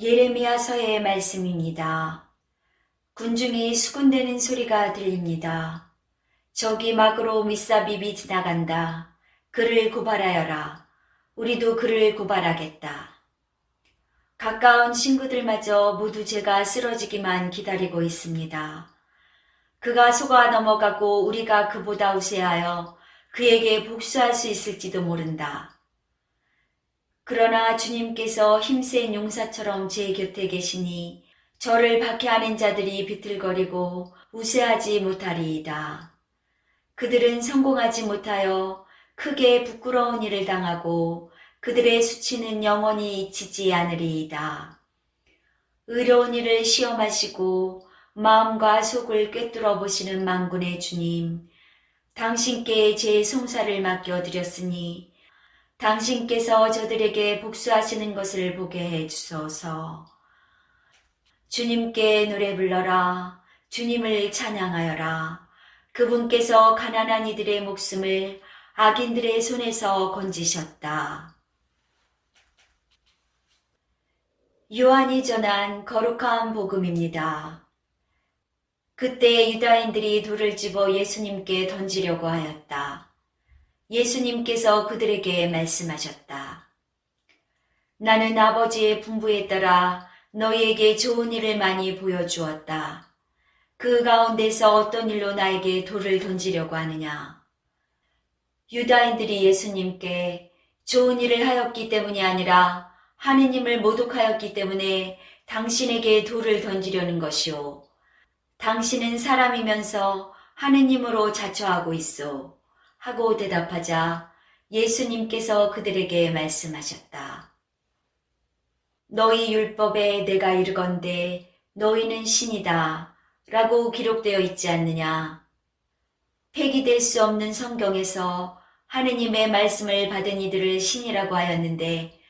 예레미야서의 말씀입니다. 군중이 수군대는 소리가 들립니다. 저기 막으로 밑사비비 지나간다. 그를 고발하여라. 우리도 그를 고발하겠다. 가까운 친구들마저 모두 제가 쓰러지기만 기다리고 있습니다. 그가 속아 넘어가고 우리가 그보다 우세하여 그에게 복수할 수 있을지도 모른다. 그러나 주님께서 힘센 용사처럼 제 곁에 계시니 저를 박해하는 자들이 비틀거리고 우세하지 못하리이다. 그들은 성공하지 못하여 크게 부끄러운 일을 당하고 그들의 수치는 영원히 잊히지 않으리이다. 의로운 일을 시험하시고 마음과 속을 꿰뚫어 보시는 망군의 주님, 당신께 제 송사를 맡겨드렸으니 당신께서 저들에게 복수하시는 것을 보게 해 주소서. 주님께 노래 불러라. 주님을 찬양하여라. 그분께서 가난한 이들의 목숨을 악인들의 손에서 건지셨다. 요한이 전한 거룩한 복음입니다. 그때 유다인들이 돌을 집어 예수님께 던지려고 하였다. 예수님께서 그들에게 말씀하셨다. 나는 아버지의 분부에 따라 너희에게 좋은 일을 많이 보여주었다. 그 가운데서 어떤 일로 나에게 돌을 던지려고 하느냐? 유다인들이 예수님께 좋은 일을 하였기 때문이 아니라 하느님을 모독하였기 때문에 당신에게 돌을 던지려는 것이오. 당신은 사람이면서 하느님으로 자처하고 있어. 하고 대답하자 예수님께서 그들에게 말씀하셨다. 너희 율법에 내가 이르건대 너희는 신이다 라고 기록되어 있지 않느냐. 폐기될 수 없는 성경에서 하느님의 말씀을 받은 이들을 신이라고 하였는데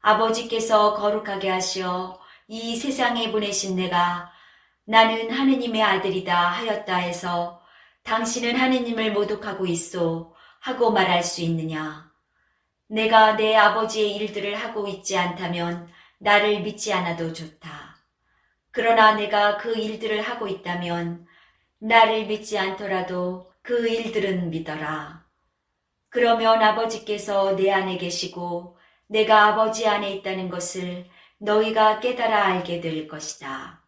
아버지께서 거룩하게 하시어 이 세상에 보내신 내가 나는 하느님의 아들이다 하였다 해서 당신은 하느님을 모독하고 있소 하고 말할 수 있느냐? 내가 내 아버지의 일들을 하고 있지 않다면 나를 믿지 않아도 좋다. 그러나 내가 그 일들을 하고 있다면 나를 믿지 않더라도 그 일들은 믿어라. 그러면 아버지께서 내 안에 계시고 내가 아버지 안에 있다는 것을 너희가 깨달아 알게 될 것이다.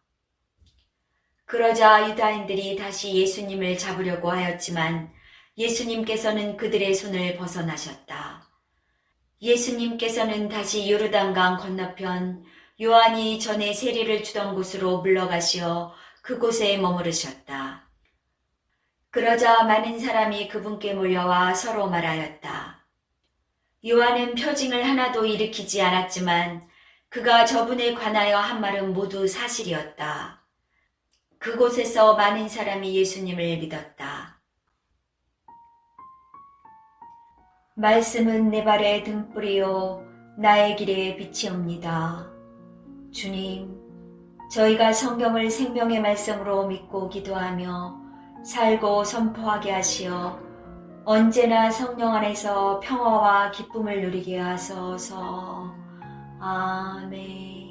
그러자 유다인들이 다시 예수님을 잡으려고 하였지만 예수님께서는 그들의 손을 벗어나셨다. 예수님께서는 다시 요르단강 건너편 요한이 전에 세리를 주던 곳으로 물러가시어 그곳에 머무르셨다. 그러자 많은 사람이 그분께 몰려와 서로 말하였다. 요한은 표징을 하나도 일으키지 않았지만 그가 저분에 관하여 한 말은 모두 사실이었다. 그곳에서 많은 사람이 예수님을 믿었다. 말씀은 내 발의 등불이요 나의 길에 빛이옵니다. 주님, 저희가 성경을 생명의 말씀으로 믿고 기도하며 살고 선포하게 하시어 언제나 성령 안에서 평화와 기쁨을 누리게 하소서. 아멘.